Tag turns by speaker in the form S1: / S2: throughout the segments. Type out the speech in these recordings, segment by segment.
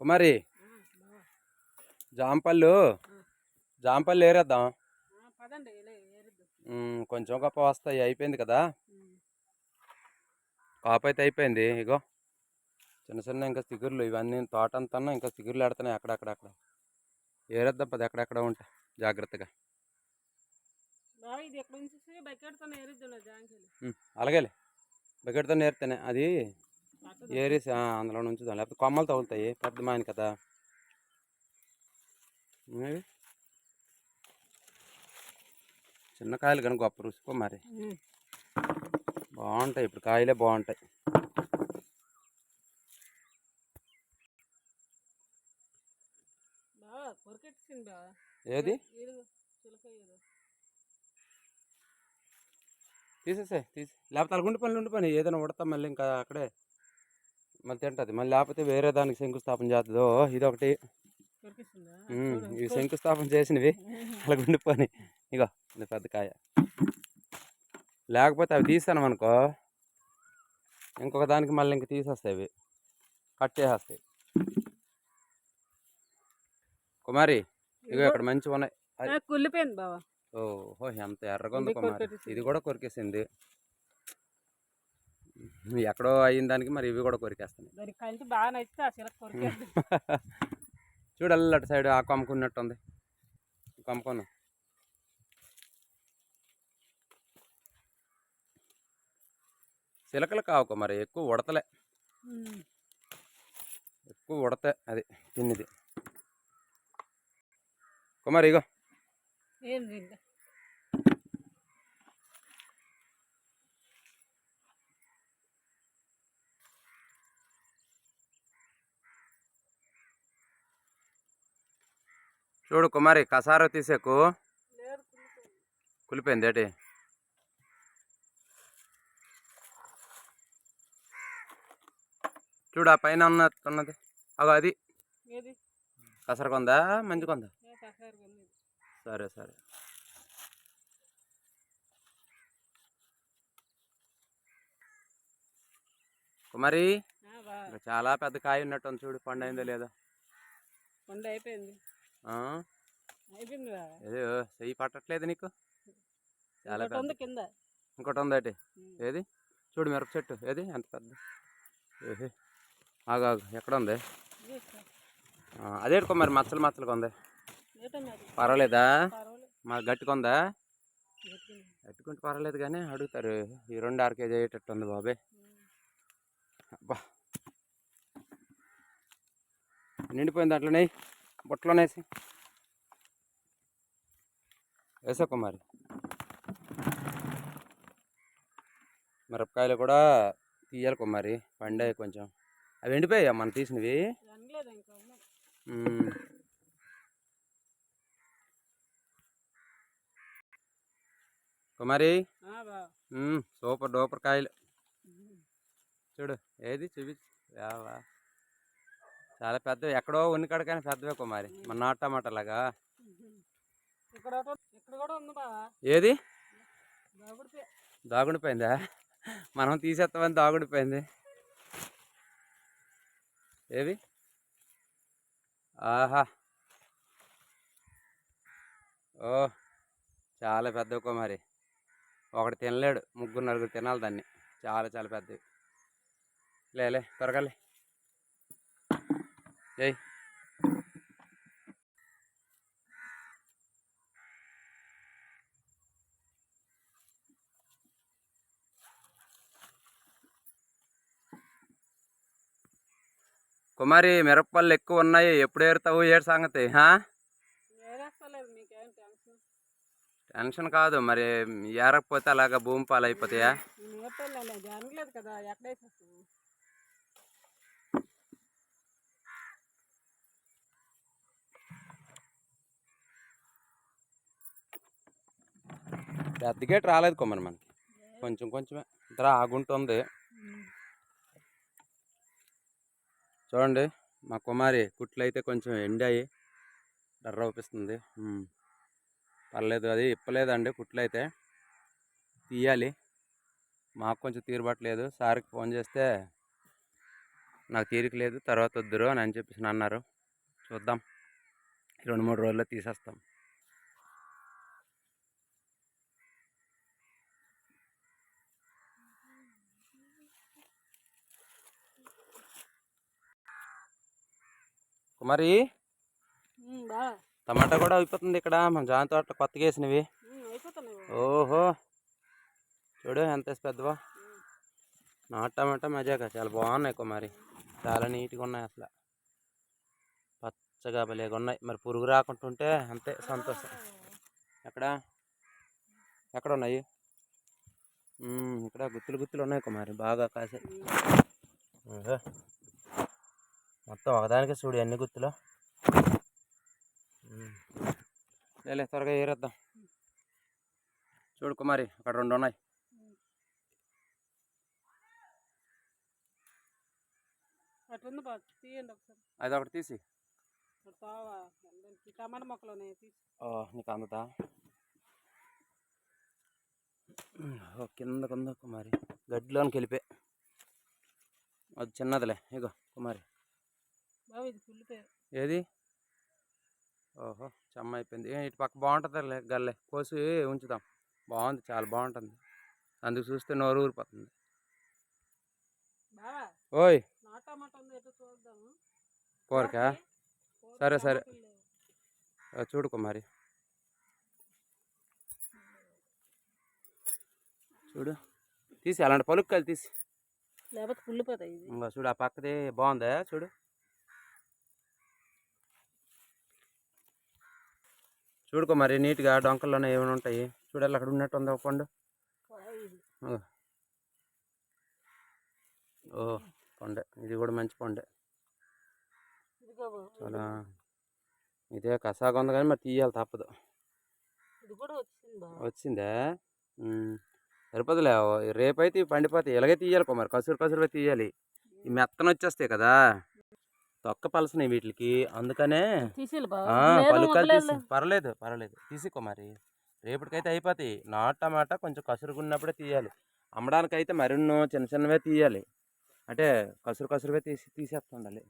S1: కుమారి జాంపళ్ళు జాంపళ్ళు ఏరేద్దాం. కొంచెం గొప్ప వస్తాయి అయిపోయింది కదా? కాపు అయితే అయిపోయింది ఇగో. చిన్న చిన్న ఇంకా చిగుర్లు ఇవన్నీ తోట అంతా ఇంకా చిగుర్లు ఆడుతున్నాయి అక్కడక్కడ అక్కడ ఏరేద్దాం పది అక్కడక్కడ ఉంటాయి జాగ్రత్తగా. అలాగేలే. బకెట్తో నేర్తేనే అది. ఏరేసి అందులో ఉంచుదాం లేకపోతే కొమ్మలు తగులుతాయి. పెద్ద మాయని కదా. చిన్న కాయలు కానీ గొప్ప రుసుకో మరి. బాగుంటాయి ఇప్పుడు కాయలే బాగుంటాయి. ఏది? తీసేసే తీసి లేకపోతే అలా పనులు ఉండి పని ఏదైనా ఉడతాం మళ్ళీ ఇంకా అక్కడే. మళ్ళీ తింటుంది. మళ్ళీ లేకపోతే వేరే దానికి శంకుస్థాపన చేస్తుందో ఇది ఒకటి
S2: కొరికిస్తుందా
S1: ఉమ్, ఇవి శంకుస్థాపన చేసినవి అలా ఉండిపోయి ఇగో ఇది పెద్ద కాయ. లేకపోతే అవి తీసాను అనుకో ఇంకొక దానికి మళ్ళీ ఇంక తీసేస్తాయి అవి. కట్ చేసేస్తాయి. కుమారి ఇగో ఇక్కడ మంచిగా ఉన్నాయి.
S2: కుళ్ళిపోయింది బావా.
S1: ఓహో ఎంత ఎర్రగా ఉంది కుమారి. ఇది కూడా కొరికేసింది. ఎక్కడో అయిన దానికి మరి ఇవి కూడా కొరికేస్తున్నాయి.
S2: దానికి కలిసి బాగా నచ్చితే ఆ చిలక కొరికేద్దు.
S1: చూడాలి అటు సైడ్ ఆ కొమ్ముకున్నట్టు ఉంది. కొమ్ముకున్నా చిలకలు కావు మరి ఎక్కువ ఉడతలే. ఎక్కువ ఉడతే అది తిన్నిది. కుమార్ ఇగో.
S2: ఏంది
S1: చూడు కుమారి కసారో తీసేకు. కులిపోయింది ఏటి? చూడు ఆ పైన ఉన్నట్టున్నది. అగో అది.
S2: ఏది?
S1: కసర కొందా మంచి కొందా సరే సరే. కుమారి చాలా పెద్ద కాయ ఉన్నట్టుంది చూడు పండు అయిందో లేదో.
S2: కొండ అయిపోయింది
S1: ఏదో చెయ్యి పట్టట్లేదు నీకు? చాలా
S2: ఇంకోటి ఉంది
S1: పెద్ద
S2: కింద.
S1: ఇంకోటి ఉందేటి
S2: ఉమ్.
S1: ఏది? చూడు మిరప చెట్టు. ఏది? ఎంత పెద్ద. ఏహే ఆగు ఆగు. ఎక్కడ ఉంది? అదేటి కుమారి మచ్చలు మచ్చలుగా ఉంది.
S2: మరి?
S1: పర్వాలేదా? మా గట్టిగా ఉందా? పర్వాలేదు కానీ అడుగుతారు. ఈ రెండు ఆరు కేజీ అయ్యేటట్టు ఉంది
S2: ఉమ్.
S1: అబ్బా. నిండిపోయింది దాంట్లోనే బుట్టలోనేసి వేసా కుమారి మిరపకాయలు కూడా తీయాలి కుమారి పండాయి కొంచెం. అవి ఎండిపోయాయా మనం తీసినవి. కుమారి సూపర్ డూపర్ కాయలు. చూడు ఏది చూపి యావా చాలా పెద్దవి ఎక్కడో ఉనికాడ కానీ పెద్దవే కుమారి మన నాటు టమాటా లాగా. ఏది? దాగుండిపోయిందా మనం తీసేస్తామని దాగుండిపోయింది ఏవి ఆహా. ఓ చాలా పెద్దవి కుమారి ఒకటి తినలేడు ముగ్గురు నలుగురు తినాలి దాన్ని. చాలా చాలా పెద్దవి. లేలే త్వరగాలే ఏయ్. కుమారి మిరపళ్ళు ఎక్కువ ఉన్నాయి. ఎప్పుడు ఏరుతావు? ఏడు సంగతి
S2: టెన్షన్
S1: కాదు. మరి ఏరకపోతే అలాగా భూమి పాలు పెద్ద గేట్ రాలేదు కుమారి మనకి. కొంచెం కొంచెమే. ఇద్దర ఆగుంటుంది చూడండి మా కుమారి కుట్లు అయితే కొంచెం ఎండాయి డర్ర అవుపిస్తుంది పర్లేదు అది ఇప్పలేదండి కుట్లు అయితే తీయాలి. మాకు కొంచెం తీరుబట్టలేదు సార్కి ఫోన్ చేస్తే నాకు తీరిక లేదు. తర్వాత వద్దురు అని అని చెప్పేసి అన్నారు. చూద్దాం. రెండు మూడు రోజుల్లో తీసేస్తాం.
S2: బాగా
S1: టమాటా కూడా అయిపోతుంది ఇక్కడ. మన జాన్ తోట కొత్తగా వేసినవి. ఓహో. చూడు ఎంత పెద్దవా? నాటు టమాటా మజాగా చాలా బాగున్నాయి కుమారి చాలా నీట్గా ఉన్నాయి అసలు. పచ్చగా భలేగా ఉన్నాయి. మరి పురుగు రాకుండా ఉంటే అంతే సంతోషం. ఎక్కడ? ఎక్కడ ఉన్నాయి? ఇక్కడ గుత్తులు గుత్తులు ఉన్నాయి కుమారి బాగా కాసే. మొత్తం ఒకదానికే చూడు ఎన్ని గుత్తులు. ఉమ్. లేలే త్వరగా ఏరేద్దాం. చూడు కుమారి అక్కడ రెండు ఉన్నాయి. అది ఒకటి తీసి. నీకు అందుతా. కింద కింద కుమారి. గడ్డిలోనికి వెళ్ళిపోయి. అది చిన్నదిలే ఇగో కుమారి. ఏది? ఓహో చెమ్మ అయిపోయింది. ఏ, ఇటు పక్క బాగుంటుంది గల్లే. కోసి ఉంచుదాం. బాగుంది చాలా బాగుంటుంది. అందుకు చూస్తే నోరు ఊరిపోతుంది. ఓయ్! కోరికా
S2: కూర
S1: సరే, సరే.
S2: లేవు.
S1: ఆ, చూడు. తీసి అలాంటి పలుక్కలు తీసి.
S2: లేకపోతే కుళ్ళిపోతాయి
S1: చూడు ఆ పక్కది బాగుందా? చూడు. చూడుకో మరి నీట్గా డొంకల్లోనే ఏమైనా ఉంటాయి. చూడాలి అక్కడ ఉన్నట్టు ఉందా పండు. ఓ. పండే ఇది కూడా మంచి పండే చాలా. ఇదే కసాగా ఉంది కానీ మరి తీయాలి తప్పదు.
S2: వచ్చింది.
S1: సరిపోదులే రేపైతే పండిపోతాయి. ఇలాగే తీయాలి మరి. కసురు కసురుగా తీయాలి. ఈ మెత్తన వచ్చేస్తాయి కదా. తొక్క పలసినాయి వీటికి. అందుకనే పలుకాలు. తీసి. పర్లేదు పర్లేదు తీసుకో మరి. రేపటికైతే అయిపోతాయి. నాటు టమాటా కొంచెం కసురుగున్నప్పుడే తీయాలి. అమ్మడానికైతే మరిన్నో చిన్న చిన్నవే తీయాలి. అంటే కసురు కసురువే తీసి తీసేస్తుండాలి.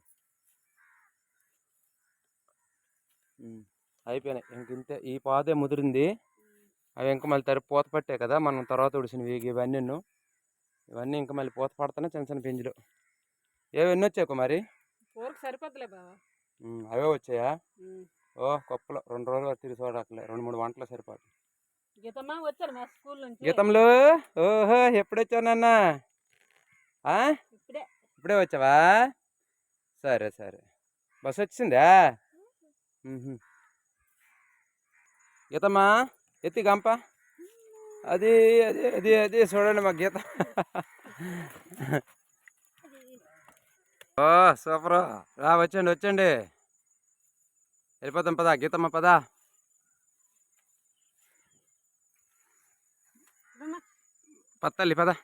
S1: అయిపోయినాయి. ఇంక ఇంతే. ఈ పాదే ముదిరింది. అవి ఇంకా మళ్ళీ తరి పూత పట్టాయి కదా. మనం తర్వాత ఉడిసినవి ఇవన్నీ ఇవన్నీ ఇంకా మళ్ళీ పూత పడుతున్నాయి చిన్న చిన్న పింజలు. ఏవి ఎన్ని వచ్చాయి కుమారి?
S2: కూరకు సరిపోద్దులే బావ.
S1: అవే వచ్చాయా. ఓ కుప్పలు. రెండు రోజులు తిరిగి చూడక్కలే రెండు మూడు వంటలు సరిపోదు
S2: గీతమ్మ వచ్చారు మా స్కూల్ నుంచి.
S1: గీతంలో ఓహో ఎప్పుడు వచ్చానన్నా ఆ?
S2: ఇప్పుడే.
S1: ఇప్పుడే వచ్చావా? సరే సరే. బస్ వచ్చిందా. గీతమ్మా ఎత్తి గంప. అది అది అది అది చూడండి మా గీత. ఓ సూపర్ రా వచ్చండి వచ్చండి వెళ్ళిపోతాం పదా గీతమ్మ పదా. పత్తల్లి పదా.